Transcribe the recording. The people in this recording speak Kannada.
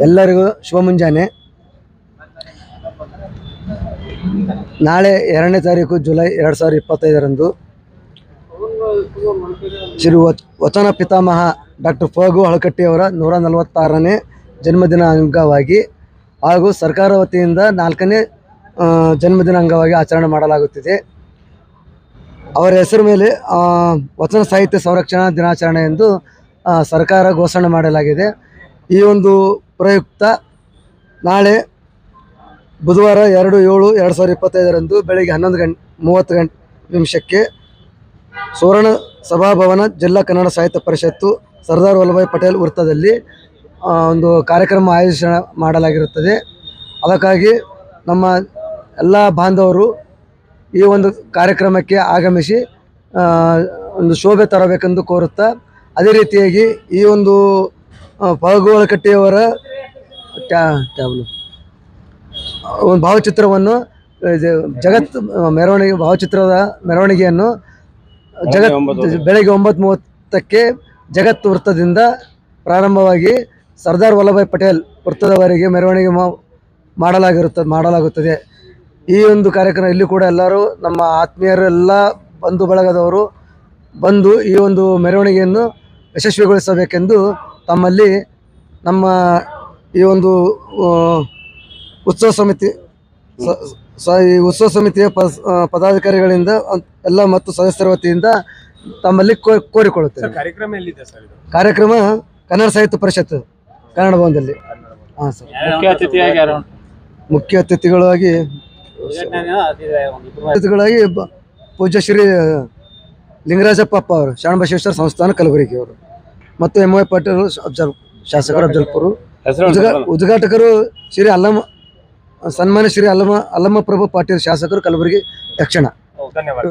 ಎಲ್ಲರಿಗೂ ಶುಭ ಮುಂಜಾನೆ. ನಾಳೆ ಎರಡನೇ ತಾರೀಕು ಜುಲೈ ಎರಡು ಸಾವಿರದ ಇಪ್ಪತ್ತೈದರಂದು ಶ್ರೀ ವಚ- ವಚನ ಪಿತಾಮಹ ಡಾಕ್ಟರ್ ಫಗು ಹಳಕಟ್ಟಿಯವರ ನೂರ ನಲವತ್ತಾರನೇ ಜನ್ಮದಿನ ಅಂಗವಾಗಿ ಹಾಗೂ ಸರ್ಕಾರ ವತಿಯಿಂದ ನಾಲ್ಕನೇ ಜನ್ಮದಿನ ಅಂಗವಾಗಿ ಆಚರಣೆ ಮಾಡಲಾಗುತ್ತಿದೆ. ಅವರ ಹೆಸರು ಮೇಲೆ ವಚನ ಸಾಹಿತ್ಯ ಸಂರಕ್ಷಣಾ ದಿನಾಚರಣೆ ಎಂದು ಸರ್ಕಾರ ಘೋಷಣೆ ಮಾಡಲಾಗಿದೆ. ಈ ಒಂದು ಪ್ರಯುಕ್ತ ನಾಳೆ ಬುಧವಾರ ಎರಡು ಏಳು ಎರಡು ಸಾವಿರದ ಇಪ್ಪತ್ತೈದರಂದು ಬೆಳಗ್ಗೆ ಹನ್ನೊಂದು ಗಂಟೆ ಮೂವತ್ತು ಗಂಟೆ ನಿಮಿಷಕ್ಕೆ ಸುವರ್ಣ ಸಭಾಭವನ ಜಿಲ್ಲಾ ಕನ್ನಡ ಸಾಹಿತ್ಯ ಪರಿಷತ್ತು ಸರ್ದಾರ್ ವಲ್ಲಭಾಯ್ ಪಟೇಲ್ ವೃತ್ತದಲ್ಲಿ ಒಂದು ಕಾರ್ಯಕ್ರಮ ಆಯೋಜನೆ ಮಾಡಲಾಗಿರುತ್ತದೆ. ಅದಕ್ಕಾಗಿ ನಮ್ಮ ಎಲ್ಲ ಬಾಂಧವರು ಈ ಒಂದು ಕಾರ್ಯಕ್ರಮಕ್ಕೆ ಆಗಮಿಸಿ ಒಂದು ಶೋಭೆ ತರಬೇಕೆಂದು ಕೋರುತ್ತಾ, ಅದೇ ರೀತಿಯಾಗಿ ಈ ಒಂದು ಕಟ್ಟಿಯವರ ಟ್ಯಾ ಟ್ಯಾಬ್ಲು ಒಂದು ಭಾವಚಿತ್ರವನ್ನು ಜಗತ್ ಮೆರವಣಿಗೆ ಭಾವಚಿತ್ರದ ಮೆರವಣಿಗೆಯನ್ನು ಜಗತ್ ಬೆಳಗ್ಗೆ ಒಂಬತ್ತು ಮೂವತ್ತಕ್ಕೆ ಜಗತ್ ವೃತ್ತದಿಂದ ಪ್ರಾರಂಭವಾಗಿ ಸರ್ದಾರ್ ವಲ್ಲಭಾಯ್ ಪಟೇಲ್ ವೃತ್ತದವರೆಗೆ ಮೆರವಣಿಗೆ ಮಾಡಲಾಗಿರುತ್ತದೆ ಮಾಡಲಾಗುತ್ತದೆ. ಈ ಒಂದು ಕಾರ್ಯಕ್ರಮ ಇಲ್ಲಿ ಕೂಡ ಎಲ್ಲರೂ ನಮ್ಮ ಆತ್ಮೀಯರೆಲ್ಲ ಬಂಧು ಬಳಗದವರು ಬಂದು ಈ ಒಂದು ಮೆರವಣಿಗೆಯನ್ನು ಯಶಸ್ವಿಗೊಳಿಸಬೇಕೆಂದು ತಮ್ಮಲ್ಲಿ ನಮ್ಮ ಈ ಒಂದು ಉತ್ಸವ ಸಮಿತಿ ಸ- ಈ ಉತ್ಸವ ಸಮಿತಿಯ ಪದಾಧಿಕಾರಿಗಳಿಂದ ಎಲ್ಲ ಮತ್ತು ಸದಸ್ಯರ ವತಿಯಿಂದ ತಮ್ಮಲ್ಲಿ ಕೋ ಕೋರಿಕೊಳ್ಳುತ್ತೇವೆ ಕಾರ್ಯಕ್ರಮ ಎಲ್ಲಿದೆ ಸರ್ ಇದು? ಕಾರ್ಯಕ್ರಮ ಕನ್ನಡ ಸಾಹಿತ್ಯ ಪರಿಷತ್ ಕನ್ನಡ ಭವನದಲ್ಲಿ. ಹಾಂ ಸರ್. ಮುಖ್ಯ ಅತಿಥಿಯಾಗಿ ಯಾರು? ಮುಖ್ಯ ಅತಿಥಿಗಳಾಗಿ ಅತಿಥಿಗಳಾಗಿ ಬ- ಪೂಜ್ಯ ಶ್ರೀ ಲಿಂಗರಾಜಪ್ಪ ಅಪ್ಪ ಅವರು ಶರಣಬಸವೇಶ್ವರ ಸಂಸ್ಥಾನ ಕಲಬುರಗಿ ಅವರು ಮತ್ತು ಎಂ ವೈ ಪಾಟೀಲ್ ಅಫ್ಜಲ್ ಶಾಸಕರು ಅಫ್ಜಲ್ಪುರು ಉದ್ಘಾಟಕರು ಶ್ರೀ ಅಲ್ಲಮ್ಮ ಸನ್ಮಾನ್ಯ ಶ್ರೀ ಅಲ್ಲಮ್ಮ ಅಲ್ಲಮ್ಮ ಪ್ರಭು ಪಾಟೀಲ್ ಶಾಸಕರು ಕಲಬುರಗಿ ಯಕ್ಷಣ. ಧನ್ಯವಾದ.